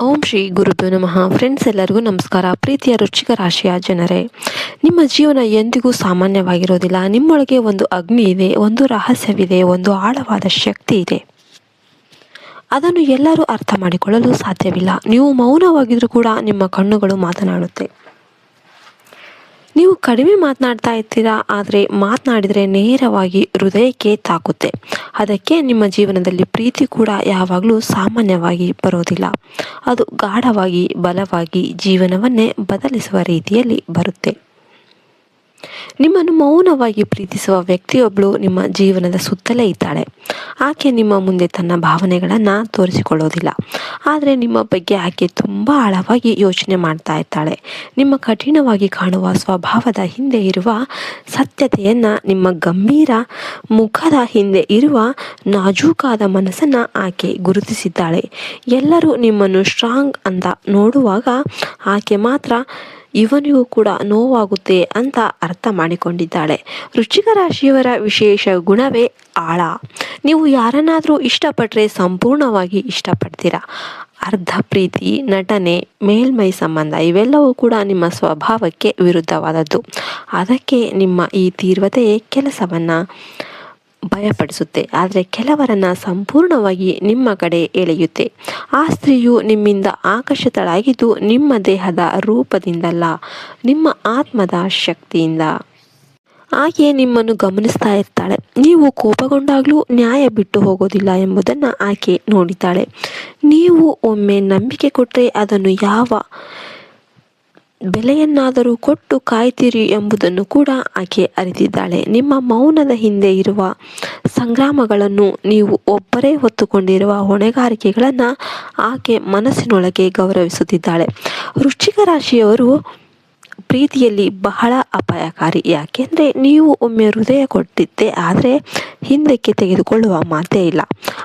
ಓಂ ಶ್ರೀ ಗುರುಭ್ಯೋ ನಮಃ. ಫ್ರೆಂಡ್ಸ್ ಎಲ್ಲರಿಗೂ ನಮಸ್ಕಾರ. ಪ್ರೀತಿಯ ರುಚಿಕ ರಾಶಿಯ ಜನರೇ, ನಿಮ್ಮ ಜೀವನ ಎಂದಿಗೂ ಸಾಮಾನ್ಯವಾಗಿರೋದಿಲ್ಲ. ನಿಮ್ಮೊಳಗೆ ಒಂದು ಅಗ್ನಿ ಇದೆ, ಒಂದು ರಹಸ್ಯವಿದೆ, ಒಂದು ಆಳವಾದ ಶಕ್ತಿ ಇದೆ. ಅದನ್ನು ಎಲ್ಲರೂ ಅರ್ಥ ಮಾಡಿಕೊಳ್ಳಲು ಸಾಧ್ಯವಿಲ್ಲ. ನೀವು ಮೌನವಾಗಿದ್ದರೂ ಕೂಡ ನಿಮ್ಮ ಕಣ್ಣುಗಳು ಮಾತನಾಡುತ್ತೆ. ನೀವು ಕಡಿಮೆ ಮಾತನಾಡ್ತಾ ಇರ್ತೀರಾ ಆದರೆ ಮಾತನಾಡಿದರೆ ನೇರವಾಗಿ ಹೃದಯಕ್ಕೆ ತಾಕುತ್ತೆ. ಅದಕ್ಕೆ ನಿಮ್ಮ ಜೀವನದಲ್ಲಿ ಪ್ರೀತಿ ಕೂಡ ಯಾವಾಗಲೂ ಸಾಮಾನ್ಯವಾಗಿ ಬರೋದಿಲ್ಲ. ಅದು ಗಾಢವಾಗಿ, ಬಲವಾಗಿ ಜೀವನವನ್ನೇ ಬದಲಿಸುವ ರೀತಿಯಲ್ಲಿ ಬರುತ್ತೆ. ನಿಮ್ಮನ್ನು ಮೌನವಾಗಿ ಪ್ರೀತಿಸುವ ವ್ಯಕ್ತಿಯೊಬ್ಬಳು ನಿಮ್ಮ ಜೀವನದ ಸುತ್ತಲೇ ಇದ್ದಾಳೆ. ಆಕೆ ನಿಮ್ಮ ಮುಂದೆ ತನ್ನ ಭಾವನೆಗಳನ್ನು ತೋರಿಸಿಕೊಳ್ಳೋದಿಲ್ಲ. ಆದರೆ ನಿಮ್ಮ ಬಗ್ಗೆ ಆಕೆ ತುಂಬ ಆಳವಾಗಿ ಯೋಚನೆ ಮಾಡ್ತಾ ಇರ್ತಾಳೆ ನಿಮ್ಮ ಕಠಿಣವಾಗಿ ಕಾಣುವ ಸ್ವಭಾವದ ಹಿಂದೆ ಇರುವ ಸತ್ಯತೆಯನ್ನು, ನಿಮ್ಮ ಗಂಭೀರ ಮುಖದ ಹಿಂದೆ ಇರುವ ನಾಜೂಕಾದ ಮನಸ್ಸನ್ನು ಆಕೆ ಗುರುತಿಸಿದ್ದಾಳೆ. ಎಲ್ಲರೂ ನಿಮ್ಮನ್ನು ಸ್ಟ್ರಾಂಗ್ ಅಂತ ನೋಡುವಾಗ ಆಕೆ ಮಾತ್ರ ಇವನಿಗೂ ಕೂಡ ನೋವಾಗುತ್ತೆ ಅಂತ ಅರ್ಥ ಮಾಡಿಕೊಂಡಿದ್ದಾಳೆ. ವೃಶ್ಚಿಕ ರಾಶಿಯವರ ವಿಶೇಷ ಗುಣವೇ ಆಳ. ನೀವು ಯಾರನ್ನಾದರೂ ಇಷ್ಟಪಟ್ಟರೆ ಸಂಪೂರ್ಣವಾಗಿ ಇಷ್ಟಪಡ್ತೀರಾ. ಅರ್ಧ ಪ್ರೀತಿ, ನಟನೆ, ಮೇಲ್ಮೈ ಸಂಬಂಧ ಇವೆಲ್ಲವೂ ಕೂಡ ನಿಮ್ಮ ಸ್ವಭಾವಕ್ಕೆ ವಿರುದ್ಧವಾದದ್ದು. ಅದಕ್ಕೆ ನಿಮ್ಮ ಈ ತೀರ್ವತೆಯೇ ಕೆಲಸವನ್ನು. ಭಯಪಡಿಸುತ್ತೆ. ಆದರೆ ಕೆಲವರನ್ನು ಸಂಪೂರ್ಣವಾಗಿ ನಿಮ್ಮ ಕಡೆ ಎಳೆಯುತ್ತೆ. ಆ ಸ್ತ್ರೀಯು ನಿಮ್ಮಿಂದ ಆಕರ್ಷಿತಳಾಗಿದ್ದು ನಿಮ್ಮ ದೇಹದ ರೂಪದಿಂದಲ್ಲ, ನಿಮ್ಮ ಆತ್ಮದ ಶಕ್ತಿಯಿಂದ. ಆಕೆ ನಿಮ್ಮನ್ನು ಗಮನಿಸ್ತಾ ಇರ್ತಾಳೆ. ನೀವು ಕೋಪಗೊಂಡಾಗಲೂ ನ್ಯಾಯ ಬಿಟ್ಟು ಹೋಗೋದಿಲ್ಲ ಎಂಬುದನ್ನು ಆಕೆ ನೋಡಿದ್ದಾಳೆ. ನೀವು ಒಮ್ಮೆ ನಂಬಿಕೆ ಕೊಟ್ಟರೆ ಅದನ್ನು ಯಾವ ಬೆಲೆಯನ್ನಾದರೂ ಕೊಟ್ಟು ಕಾಯ್ತೀರಿ ಎಂಬುದನ್ನು ಕೂಡ ಆಕೆ ಅರಿತಿದ್ದಾಳೆ. ನಿಮ್ಮ ಮೌನದ ಹಿಂದೆ ಇರುವ ಸಂಗ್ರಾಮಗಳನ್ನು ನೀವು ಒಬ್ಬರೇ ಹೊತ್ತುಕೊಂಡಿರುವ ಹೊಣೆಗಾರಿಕೆಗಳನ್ನು ಆಕೆ ಮನಸ್ಸಿನೊಳಗೆ ಗೌರವಿಸುತ್ತಿದ್ದಾಳೆ. ವೃಶ್ಚಿಕ ರಾಶಿಯವರು ಪ್ರೀತಿಯಲ್ಲಿ ಬಹಳ ಅಪಾಯಕಾರಿ. ಯಾಕೆಂದರೆ ನೀವು ಒಮ್ಮೆ ಹೃದಯ ಕೊಟ್ಟಿದ್ದೆ ಆದರೆ ಹಿಂದಕ್ಕೆ ತೆಗೆದುಕೊಳ್ಳುವ ಮಾತೇ ಇಲ್ಲ.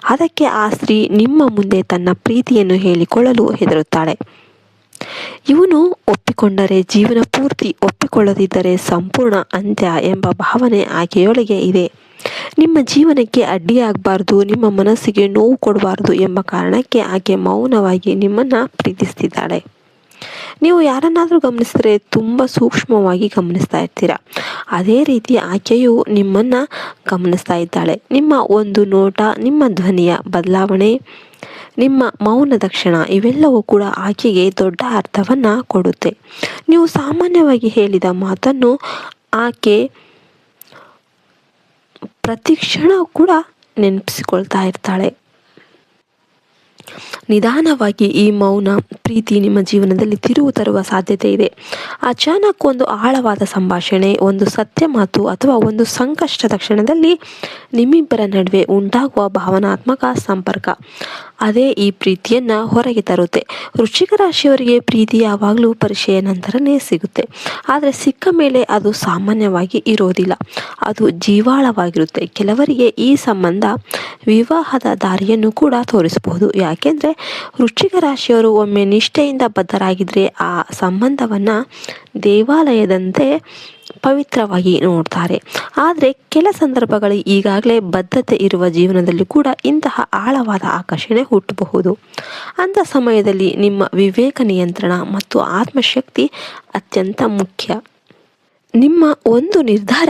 ಅದಕ್ಕೆ ಆ ಸ್ತ್ರೀ ನಿಮ್ಮ ಮುಂದೆ ತನ್ನ ಪ್ರೀತಿಯನ್ನು ಹೇಳಿಕೊಳ್ಳಲು ಹೆದರುತ್ತಾಳೆ. ಇವನು ಒಪ್ಪಿಕೊಂಡರೆ, ಜೀವನ ಪೂರ್ತಿ ಒಪ್ಪಿಕೊಳ್ಳದಿದ್ದರೆ ಸಂಪೂರ್ಣ ಅಂತ್ಯ ಎಂಬ ಭಾವನೆ ಆಕೆಯೊಳಗೆ ಇದೆ. ನಿಮ್ಮ ಜೀವನಕ್ಕೆ ಅಡ್ಡಿಯಾಗಬಾರ್ದು, ನಿಮ್ಮ ಮನಸ್ಸಿಗೆ ನೋವು ಕೊಡಬಾರ್ದು ಎಂಬ ಕಾರಣಕ್ಕೆ ಆಕೆ ಮೌನವಾಗಿ ನಿಮ್ಮನ್ನು ಪ್ರೀತಿಸ್ತಿದ್ದಾಳೆ. ನೀವು ಯಾರನ್ನಾದರೂ ಗಮನಿಸಿದ್ರೆ ತುಂಬ ಸೂಕ್ಷ್ಮವಾಗಿ ಗಮನಿಸ್ತಾ ಇರ್ತೀರ. ಅದೇ ರೀತಿ ಆಕೆಯು ನಿಮ್ಮನ್ನು ಗಮನಿಸ್ತಾ ಇದ್ದಾಳೆ. ನಿಮ್ಮ ಒಂದು ನೋಟ, ನಿಮ್ಮ ಧ್ವನಿಯ ಬದಲಾವಣೆ ನಿಮ್ಮ ಮೌನದ ಕ್ಷಣ ಇವೆಲ್ಲವೂ ಕೂಡ ಆಕೆಗೆ ದೊಡ್ಡ ಅರ್ಥವನ್ನು ಕೊಡುತ್ತೆ. ನೀವು ಸಾಮಾನ್ಯವಾಗಿ ಹೇಳಿದ ಮಾತನ್ನು ಆಕೆ ಪ್ರತಿ ಕ್ಷಣ ಕೂಡ ನೆನಪಿಸಿಕೊಳ್ತಾ ಇರ್ತಾಳೆ. ನಿಧಾನವಾಗಿ ಈ ಮೌನ ಪ್ರೀತಿ ನಿಮ್ಮ ಜೀವನದಲ್ಲಿ ತಿರುವು ತರುವ ಸಾಧ್ಯತೆ ಇದೆ. ಅಚಾನಕ್ ಒಂದು ಆಳವಾದ ಸಂಭಾಷಣೆ, ಒಂದು ಸತ್ಯ ಮಾತು ಅಥವಾ ಒಂದು ಸಂಕಷ್ಟದ ಕ್ಷಣದಲ್ಲಿ ನಿಮ್ಮಿಬ್ಬರ ನಡುವೆ ಉಂಟಾಗುವ ಭಾವನಾತ್ಮಕ ಸಂಪರ್ಕ. ಅದೇ ಈ ಪ್ರೀತಿಯನ್ನು ಹೊರಗೆ ತರುತ್ತೆ. ವೃಶ್ಚಿಕ ರಾಶಿಯವರಿಗೆ ಪ್ರೀತಿ ಯಾವಾಗಲೂ ಪರಿಚಯ ನಂತರನೇ ಸಿಗುತ್ತೆ. ಆದರೆ ಸಿಕ್ಕ ಮೇಲೆ ಅದು ಸಾಮಾನ್ಯವಾಗಿ ಇರೋದಿಲ್ಲ. ಅದು ಜೀವಾಳವಾಗಿರುತ್ತೆ. ಕೆಲವರಿಗೆ ಈ ಸಂಬಂಧ ವಿವಾಹದ ದಾರಿಯನ್ನು ಕೂಡ ತೋರಿಸಬಹುದು. ಯಾಕೆಂದರೆ ವೃಶ್ಚಿಕ ರಾಶಿಯವರು ಒಮ್ಮೆ ನಿಷ್ಠೆಯಿಂದ ಬದ್ಧರಾಗಿದ್ದರೆ ಆ ಸಂಬಂಧವನ್ನು ದೇವಾಲಯದಂತೆ ಪವಿತ್ರವಾಗಿ ನೋಡ್ತಾರೆ. ಆದರೆ ಕೆಲ ಸಂದರ್ಭಗಳು ಈಗಾಗಲೇ ಬದ್ಧತೆ ಇರುವ ಜೀವನದಲ್ಲಿ ಕೂಡ ಇಂತಹ ಆಳವಾದ ಆಕರ್ಷಣೆ ಹುಟ್ಟಬಹುದು. ಅಂಥ ಸಮಯದಲ್ಲಿ ನಿಮ್ಮ ವಿವೇಕ ನಿಯಂತ್ರಣ ಮತ್ತು ಆತ್ಮಶಕ್ತಿ ಅತ್ಯಂತ ಮುಖ್ಯ. ನಿಮ್ಮ ಒಂದು ನಿರ್ಧಾರ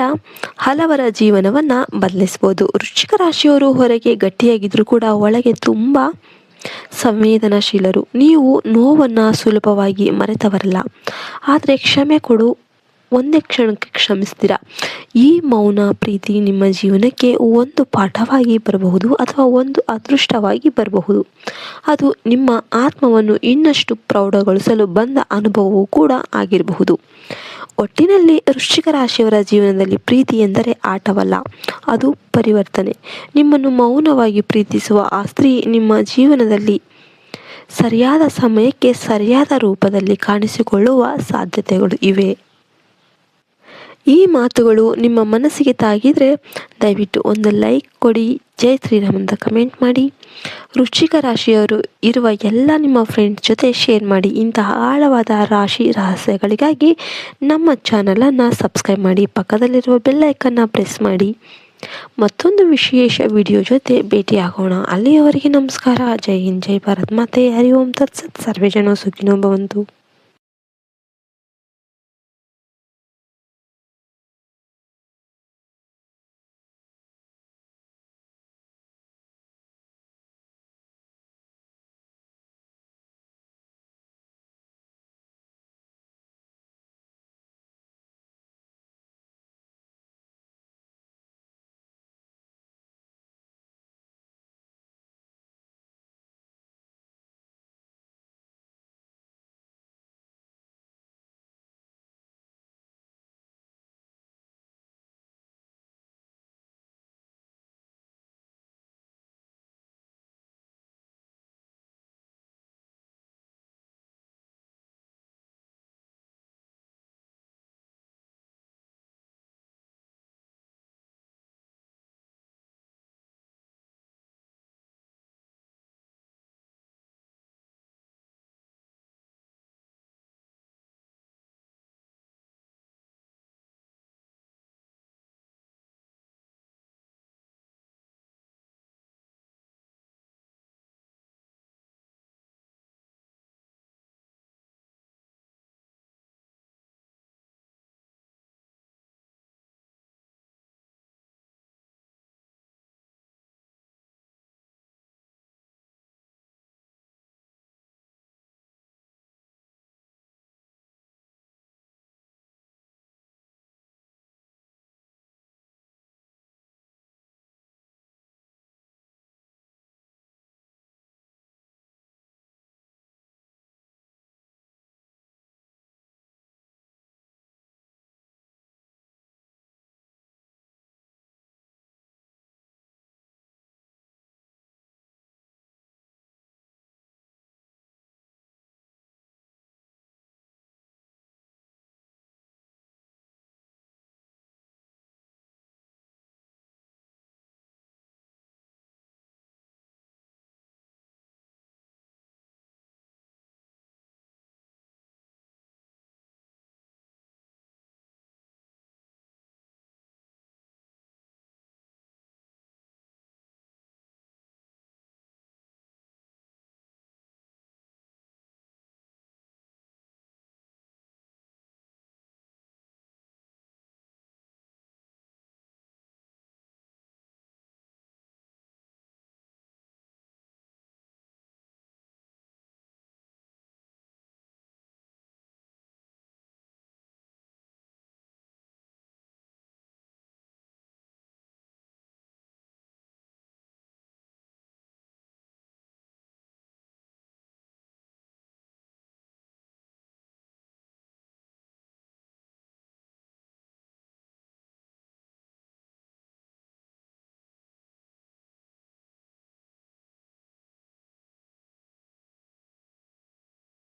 ಹಲವರ ಜೀವನವನ್ನು ಬದಲಿಸ್ಬೋದು ವೃಶ್ಚಿಕ ರಾಶಿಯವರು ಹೊರಗೆ ಗಟ್ಟಿಯಾಗಿದ್ದರೂ ಕೂಡ ಒಳಗೆ ತುಂಬ ಸಂವೇದನಾಶೀಲರು. ನೀವು ನೋವನ್ನು ಸುಲಭವಾಗಿ ಮರೆತವರಲ್ಲ. ಆದರೆ ಕ್ಷಮೆ ಕೊಡು ಒಂದೇ ಕ್ಷಣಕ್ಕೆ ಕ್ಷಮಿಸ್ತೀರಾ? ಈ ಮೌನ ಪ್ರೀತಿ ನಿಮ್ಮ ಜೀವನಕ್ಕೆ ಒಂದು ಪಾಠವಾಗಿ ಬರಬಹುದು ಅಥವಾ ಒಂದು ಅದೃಷ್ಟವಾಗಿ ಬರಬಹುದು. ಅದು ನಿಮ್ಮ ಆತ್ಮವನ್ನು ಇನ್ನಷ್ಟು ಪ್ರೌಢಗೊಳಿಸಲು ಬಂದ ಅನುಭವವೂ ಕೂಡ ಆಗಿರಬಹುದು. ಒಟ್ಟಿನಲ್ಲಿ ವೃಶ್ಚಿಕ ರಾಶಿಯವರ ಜೀವನದಲ್ಲಿ ಪ್ರೀತಿ ಎಂದರೆ ಆಟವಲ್ಲ, ಅದು ಪರಿವರ್ತನೆ. ನಿಮ್ಮನ್ನು ಮೌನವಾಗಿ ಪ್ರೀತಿಸುವ ಆ ಸ್ತ್ರೀ ನಿಮ್ಮ ಜೀವನದಲ್ಲಿ ಸರಿಯಾದ ಸಮಯಕ್ಕೆ ಸರಿಯಾದ ರೂಪದಲ್ಲಿ ಕಾಣಿಸಿಕೊಳ್ಳುವ ಸಾಧ್ಯತೆಗಳು ಇವೆ. ಈ ಮಾತುಗಳು ನಿಮ್ಮ ಮನಸ್ಸಿಗೆ ತಾಗಿದರೆ ದಯವಿಟ್ಟು ಒಂದು ಲೈಕ್ ಕೊಡಿ, ಜೈ ಶ್ರೀರಾಮ್ ಅಂತ ಕಮೆಂಟ್ ಮಾಡಿ. ವೃಶ್ಚಿಕ ರಾಶಿಯವರು ಇರುವ ಎಲ್ಲ ನಿಮ್ಮ ಫ್ರೆಂಡ್ಸ್ ಜೊತೆ ಶೇರ್ ಮಾಡಿ. ಇಂತಹ ಆಳವಾದ ರಾಶಿ ರಹಸ್ಯಗಳಿಗಾಗಿ ನಮ್ಮ ಚಾನಲನ್ನು ಸಬ್ಸ್ಕ್ರೈಬ್ ಮಾಡಿ. ಪಕ್ಕದಲ್ಲಿರುವ ಬೆಲ್ಲೈಕನ್ನು ಪ್ರೆಸ್ ಮಾಡಿ. ಮತ್ತೊಂದು ವಿಶೇಷ ವಿಡಿಯೋ ಜೊತೆ ಭೇಟಿಯಾಗೋಣ. ಅಲ್ಲಿಯವರೆಗೆ ನಮಸ್ಕಾರ. ಜೈ ಹಿಂದ್, ಜೈ ಭಾರತ್. ಮಾತೆ, ಹರಿ ಓಂ. ತತ್ಸತ್. ಸರ್ವೇ ಜನ ಸುಖಿನೋ ಭವಂತು.